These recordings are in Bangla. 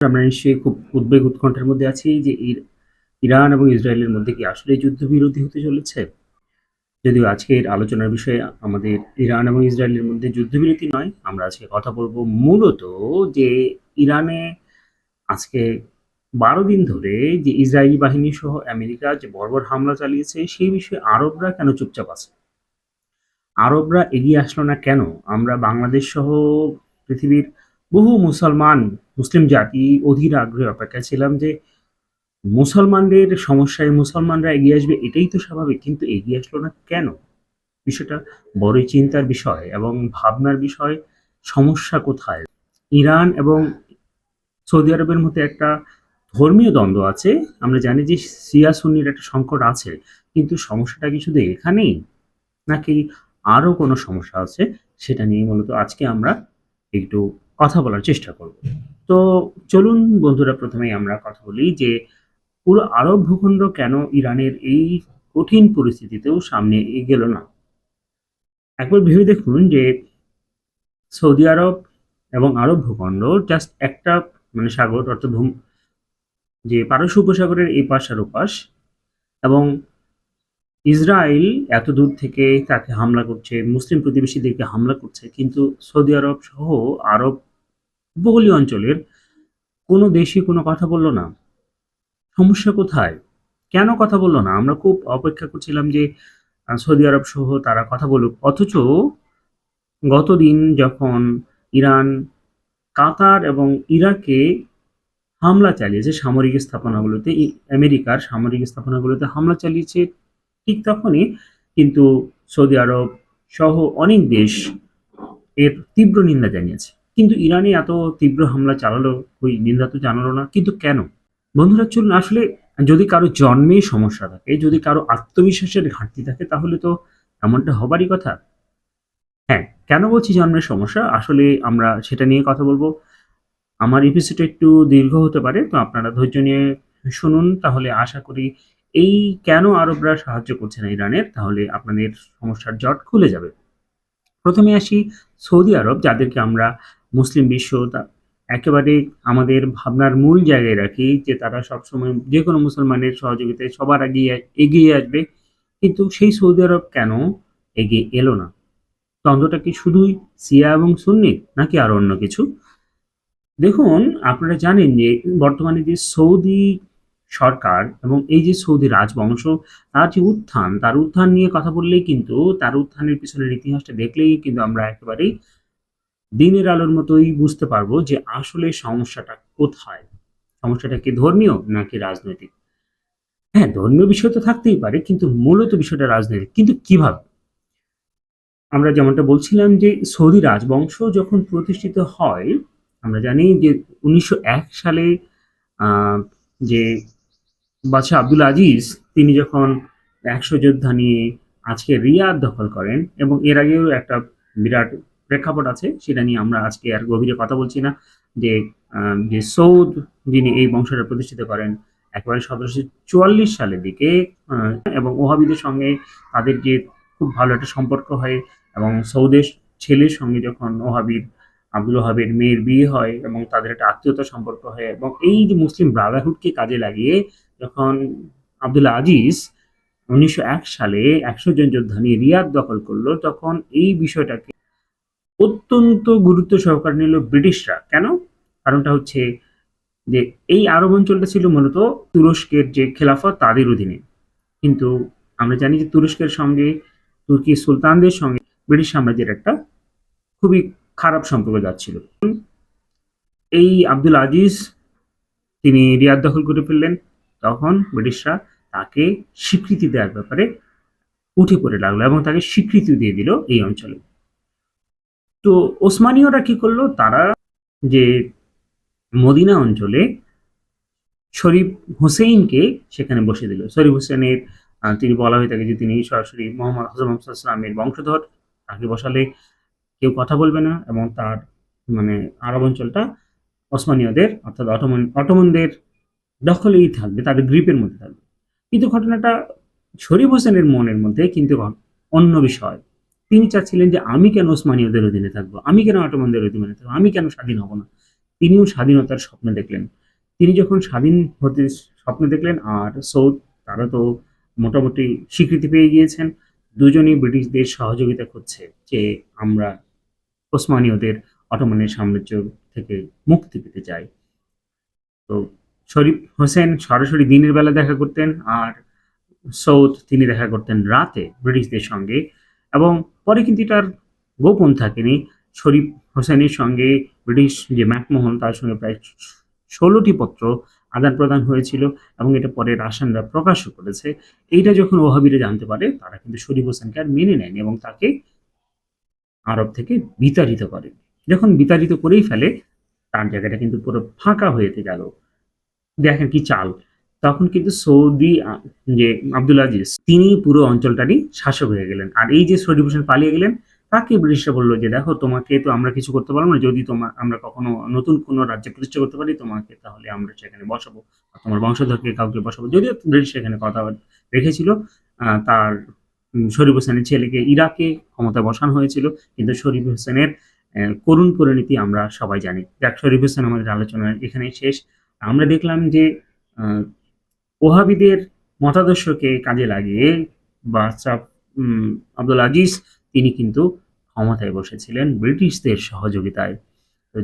আমরা নিশ্চয়ই খুব উদ্বেগ উৎকণ্ঠার মধ্যে আছি যে ইর- ইরান এবং ইসরায়েলের মধ্যে কি আসলে যুদ্ধবিরতি হতে চলেছে? যদিও আজকের আলোচনার বিষয়ে আমাদের ইরান এবং ইসরায়েলের মধ্যে যুদ্ধবিরতি নয়, আমরা আজকে কথা বলব মূলত যে ইরানে আজকে বারো দিন ধরে যে ইসরায়েলি বাহিনী সহ আমেরিকা যে বর্বর হামলা চালিয়েছে, সেই বিষয়ে আরবরা কেন চুপচাপ আছে? আরবরা এগিয়ে আসলো না কেন? আমরা বাংলাদেশ সহ পৃথিবীর বহু মুসলমান মুসলিম জাতি অধীর আগ্রহে অপেক্ষা ছিলাম যে মুসলমানদের সমস্যায় মুসলমানরা এগিয়ে আসবে, এটাই তো স্বাভাবিক, কিন্তু এগিয়ে আসলো না কেন? বিষয়টা বড়ই চিন্তার বিষয় এবং ভাবনার বিষয়। সমস্যা কোথায়? ইরান এবং সৌদি আরবের মধ্যে একটা ধর্মীয় দ্বন্দ্ব আছে। আমরা জানি যে সিয়া সুন্নির একটা সংকট আছে, কিন্তু সমস্যাটা কি শুধু এখানেই? নাকি আরও কোনো সমস্যা আছে? সেটা নিয়ে মূলত আজকে আমরা একটু কথা বলার চেষ্টা করব। তো চলুন বন্ধুরা, প্রথমেই আমরা কথা বলি যে, পুরো আরব ভূখণ্ড কেন ইরানের এই কঠিন পরিস্থিতিতেও সামনে এগেল না? একবার ভেবে দেখুন যে, সৌদি আরব এবং আরব ভূখণ্ড জাস্ট একটা মানে সাগর, অর্থাৎ ভূম যে পারস্য উপসাগরের এই পাশ আর ওপাশ, এবং ইসরায়েল এত দূর থেকে তাকে হামলা করছে, মুসলিম প্রতিবেশীদেরকে হামলা করছে, কিন্তু সৌদি আরব সহ আরব উপকূলীয় অঞ্চলের কোনো দেশই কোনো কথা বলল না। সমস্যা কোথায়? কেন কথা বলল না? আমরা খুব অপেক্ষা করছিলাম যে সৌদি আরব সহ তারা কথা বলুক। অথচ গতদিন যখন ইরান, কাতার এবং ইরাকে হামলা চালিয়েছে সামরিক স্থাপনাগুলোতে আমেরিকার সামরিক স্থাপনাগুলোতে হামলা চালিয়েছে ঠিক তখনই কিন্তু সৌদি আরব সহ অনেক দেশ এর তীব্র নিন্দা জানিয়েছে। কিন্তু ইরানে এত তীব্র হামলা চালালো ওই নিন্দা তো জানালো না, কিন্তু কেন? বন্ধুরা, চলুন, আসলে যদি কারও জন্মে সমস্যা থাকে, যদি কারও আত্মবিশ্বাসের ঘাটতি থাকে, তাহলে তো এমনটা হবারই কথা। হ্যাঁ কেন বলছি জন্মের সমস্যা? আসলে আমরা সেটা নিয়ে কথা বলব। আমার এপিসোড একটু দীর্ঘ হতে পারে, তো আপনারা ধৈর্য নিয়ে শুনুন। তাহলে আশা করি এই কেন আরবরা সাহায্য করছে না ইরানের, তাহলে আপনাদের সমস্যার জট খুলে যাবে। প্রথমে আসি সৌদি আরব, যাদেরকে আমরা মুসলিম বিশ্ব একেবারে আমাদের ভাবনার মূল জায়গায় রাখি যে তারা সবসময় যে কোনো মুসলমানের সহযোগিতায় সবার আগে এগিয়ে আসবে। কিন্তু সেই সৌদি আরব কেন এগিয়ে এলো না? দ্বন্দ্বটা কি শুধুই সিয়া এবং সুন্নি নাকি আরও অন্য কিছু? দেখুন, আপনারা জানেন যে বর্তমানে যে সৌদি সরকার এবং এই যে সৌদি রাজবংশ, তার যে উত্থান, তার উত্থান নিয়ে কথা বললেই কিন্তু, তার উত্থানের পিছনের ইতিহাসটা দেখলেই কিন্তু আমরা একেবারেই দিনের আলোর মতোই বুঝতে পারব যে আসলে সমস্যাটা কোথায়। সমস্যাটা কি ধর্মীয় নাকি রাজনৈতিক? হ্যাঁ ধর্মীয় বিষয় তো থাকতেই পারে, কিন্তু মূলত বিষয়টা রাজনৈতিক। কিন্তু কীভাবে? আমরা যেমনটা বলছিলাম যে সৌদি রাজবংশ যখন প্রতিষ্ঠিত হয়, আমরা জানি যে উনিশশো এক সালে যে বাদশাহ আব্দুল আজিজ, তিনি যখন একশো যোদ্ধা নিয়ে আজকে রিয়াদ দখল করেন এবং এর আগেও একটা বিরাট প্রেক্ষাপট আছে, সেটা নিয়ে আমরা আজকে আর গভীরে কথা বলছি না, যে যে সৌদ যিনি এই বংশটা প্রতিষ্ঠিত করেন, একেবারে সতেরোশো চুয়াল্লিশ সালের দিকে এবং ওহাবিদের সঙ্গে তাদের যে খুব ভালো একটা সম্পর্ক হয় এবং সৌদের ছেলের সঙ্গে যখন ওহাবিদ আব্দুল ওহাবের মেয়ের বিয়ে হয় এবং তাদের একটা আত্মীয়তা সম্পর্ক হয় এবং এই যে মুসলিম ব্রাদারহুডকে কাজে লাগিয়ে যখন আব্দুল আজিজ উনিশশো এক সালে একশো জন যোদ্ধা নিয়ে রিয়াদ দখল করল, তখন এই বিষয়টাকে অত্যন্ত গুরুত্ব সহকারে নিল ব্রিটিশরা। কেন? কারণটা হচ্ছে যে এই আরব অঞ্চলটা ছিল মূলত তুরস্কের যে খেলাফত তাদের অধীনে। কিন্তু আমরা জানি যে তুরস্কের সঙ্গে তুর্কি সুলতানদের সঙ্গে ব্রিটিশ সাম্রাজ্যের একটা খুবই খারাপ সম্পর্ক যাচ্ছিল। এই আব্দুল আজিজ তিনি রিয়াদ দখল করে ফেললেন। তখন ব্রিটিশরা তাকে স্বীকৃতি দেওয়ার ব্যাপারে উঠে পড়ে লাগল এবং তাকে স্বীকৃতি দিয়ে দিল এই অঞ্চলে। তো ওসমানীয়রা কি করল? তারা যে মদিনা অঞ্চলে শরীফ হুসেইনকে সেখানে বসে দিল। শরীফ হোসেনের তিনি বলা হয়ে থাকে যে তিনি সরাসরি মোহাম্মদ মোহাম্মদ ইসলামের বংশধর। তাকে বসালে কেউ কথা বলবে না এবং তার মানে আরব অঞ্চলটা ওসমানীয়দের, অর্থাৎ অটোমন, অটোমনদের দখলেই থাকবে, তাদের গ্রিপের মধ্যে থাকবে। কিন্তু ঘটনাটা শরীফ হোসেনের মনের মধ্যে কিন্তু অন্য বিষয়। তিনি চাচ্ছিলেন যে আমি কেন ওসমানীয়দের অধীনে থাকব? আমি কেন অটোমনদের অধীনে থাকব? আমি কেন স্বাধীন হব না? তিনিও স্বাধীনতার স্বপ্ন দেখলেন। তিনি যখন স্বাধীন হতে স্বপ্ন দেখলেন, আর সৌদ, তারা তো মোটামুটি স্বীকৃতি পেয়ে গিয়েছেন, দুজনেই ব্রিটিশদের সহযোগিতা করছে যে আমরা ওসমানীয়দের অটোমানের সাম্রাজ্য থেকে মুক্তি পেতে চাই। তো শরীফ হোসেন সরাসরি দিনের বেলা দেখা করতেন, আর সৌদ তিনি দেখা করতেন রাতে ব্রিটিশদের সঙ্গে। এবং পরে কিন্তু এটার গোপন থাকেনি। শরীফ হোসেনের সঙ্গে ব্রিটিশ যে ম্যাকমোহন, তার সঙ্গে প্রায় ষোলোটি পত্র আদান প্রদান হয়েছিল এবং এটা পরে রাশানরা প্রকাশও করেছে। এইটা যখন ওহাবিরা জানতে পারে, তারা কিন্তু শরীফ হোসেনকে আর মেনে নেন এবং তাকে আরব থেকে বিতাড়িত করে। যখন বিতাড়িত করেই ফেলে, তার জায়গাটা কিন্তু পুরো ফাঁকা হয়ে গেল। দেখেন কি চাল। তখন কিন্তু সৌদি যে আব্দুল আজিজ তিনি পুরো অঞ্চলটারই শাসক হয়ে গেলেন। আর এই যে শরীফ হোসেন পালিয়ে গেলেন, তাকে ব্রিটিশরা বলল যে, দেখো, তোমাকে তো আমরা কিছু করতে পারব না। যদি তোমার আমরা কখনো নতুন কোনো রাজ্য প্রতিষ্ঠা করতে পারি, তোমাকে তাহলে আমরা সেখানে বসাবো। তোমার বংশধরকে কাউকে বসাবো। যদিও ব্রিটিশ সেখানে কথা রেখেছিল তার শরীফ হোসেনের ছেলেকে ইরাকে ক্ষমতা বসানো হয়েছিল। কিন্তু শরীফ হোসেনের করুণ পরিণতি আমরা সবাই জানি। যাক শরীফ হোসেন আমাদের আলোচনা এখানে শেষ। আমরা দেখলাম যে ওহাবিদের মতাদর্শকে কাজে লাগিয়ে বাদশাহ আব্দুল আজিজ তিনি কিন্তু ক্ষমতায় বসেছিলেন ব্রিটিশদের সহযোগিতায়।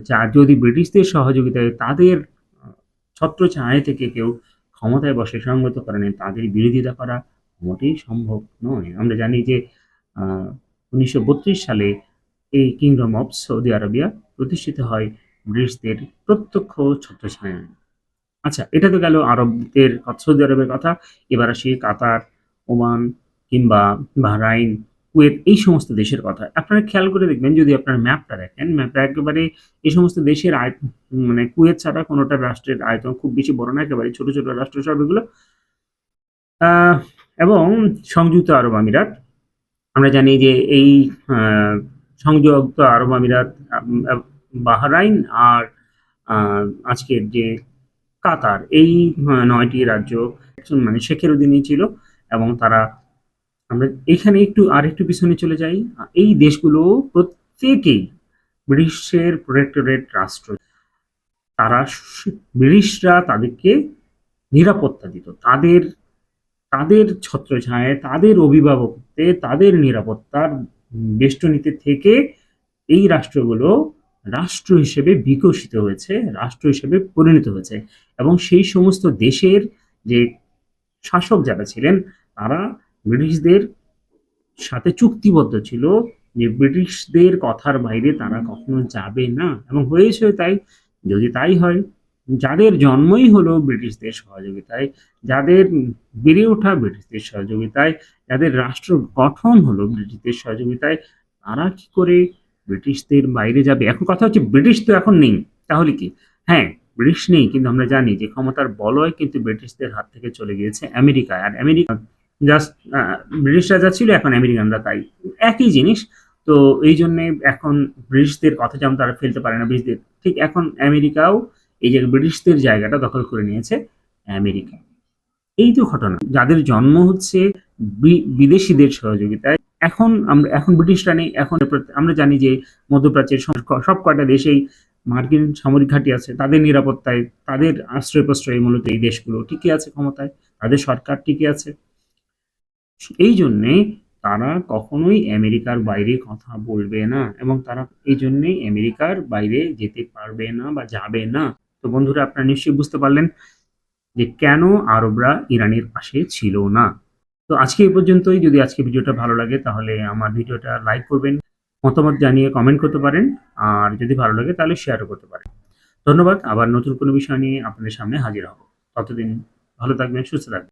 যা যদি ব্রিটিশদের সহযোগিতায় তাদের আহ, ছত্রছায়া থেকে কেউ ক্ষমতায় বসে সঙ্গত কারণে তাদের বিরোধিতা করা মোটেই সম্ভব নয়। আমরা জানি যে উনিশশো বত্রিশ সালে এই কিংডম অফ সৌদি আরবিয়া প্রতিষ্ঠিত হয় ব্রিটিশদের প্রত্যক্ষ ছত্রছায়ায় আচ্ছা এটা তো গেল আরবদের সৌদি আরবের কথা। এবার আসি কাতার ওমান কিংবা বাহরাইন কুয়েত এই সমস্ত দেশের কথা। আপনারা খেয়াল করে দেখবেন যদি আপনার ম্যাপটা দেখেন ম্যাপটা একেবারে এই সমস্ত দেশের আয় মানে কুয়েত ছাড়া কোনোটা রাষ্ট্রের আয়তন খুব বেশি বড় না একেবারে ছোট ছোট রাষ্ট্র সব এগুলো এবং সংযুক্ত আরব আমিরাত। আমরা জানি যে এই সংযুক্ত আরব আমিরাত আম, আম, বাহরাইন আর আজকের যে কাতার, এই নয়টি রাজ্য মানে শেখের অধীনেই ছিল এবং তারা, আমরা এখানে একটু আর একটু পিছনে চলে যাই। এই দেশগুলো প্রত্যেকেই ব্রিটিশের প্রোটেক্টরেট রাষ্ট্র। তারা ব্রিটিশরা তাদেরকে নিরাপত্তা দিত। তাদের তাদের ছত্রছায়ায়, তাদের অভিভাবকত্বে, তাদের নিরাপত্তার বেষ্টনীতে থেকে এই রাষ্ট্রগুলো রাষ্ট্র হিসেবে বিকশিত হয়েছে, রাষ্ট্র হিসেবে পরিণত হয়েছে এবং সেই সমস্ত দেশের যে শাসক যারা ছিলেন, তারা ব্রিটিশদের সাথে চুক্তিবদ্ধ ছিল যে ব্রিটিশদের কথার বাইরে তারা কখনো যাবে না এবং হয়েছে তাই। যদি তাই হয়, যাদের জন্মই হলো ব্রিটিশদের সহযোগিতায়, যাদের বেড়ে ওঠা ব্রিটিশদের সহযোগিতায়, যাদের রাষ্ট্র গঠন হলো ব্রিটিশদের সহযোগিতায়, তারা কি করে ব্রিটিশদের বাইরে যাবে। এখন কথা হচ্ছে, ব্রিটিশ তো এখন নেই। তাহলে কি? হ্যাঁ ব্রিটিশ নেই, কিন্তু আমরা জানি যে ক্ষমতার বলয় কিন্তু ব্রিটিশদের হাত থেকে চলে গিয়েছে আমেরিকায়। আর আমেরিকা জাস্ট ব্রিটিশরা যা ছিল, এখন আমেরিকানরা তাই। একই জিনিস। তো এই জন্যে এখন ব্রিটিশদের কথা যেমন তারা ফেলতে পারে না ব্রিটিশদের, ঠিক এখন আমেরিকাও এই যে ব্রিটিশদের জায়গাটা দখল করে নিয়েছে আমেরিকা। এই তো ঘটনা। যাদের জন্ম হচ্ছে বিদেশিদের সহযোগিতায় এখন আমরা, এখন ব্রিটিশরা নেই, এখন আমরা জানি যে মধ্যপ্রাচ্যের সব- কয়টা দেশেই মার্কিন সামরিক ঘাঁটি আছে, তাদের নিরাপত্তায়, তাদের আশ্রয় প্রশ্রয় মূলত এই দেশগুলো টিকে আছে ক্ষমতায়, তাদের সরকার টিকে আছে। এই জন্যে তারা কখনোই আমেরিকার বাইরে কথা বলবে না এবং তারা এই জন্যেই আমেরিকার বাইরে যেতে পারবে না বা যাবে না। তো বন্ধুরা, আপনারা নিশ্চয়ই বুঝতে পারলেন যে কেন আরবরা ইরানের পাশে ছিল না। তো আজকে এই পর্যন্তই। যদি আজকে ভিডিওটা ভালো লাগে, তাহলে আমার ভিডিওটা লাইক করবেন, মতামত জানিয়ে কমেন্ট করতে পারেন, আর যদি ভালো লাগে তাহলে শেয়ারও করতে পারেন। ধন্যবাদ। আবার নতুন কোনো বিষয় নিয়ে আপনাদের সামনে হাজির হব। ততদিন ভালো থাকবেন, সুস্থ থাকবেন।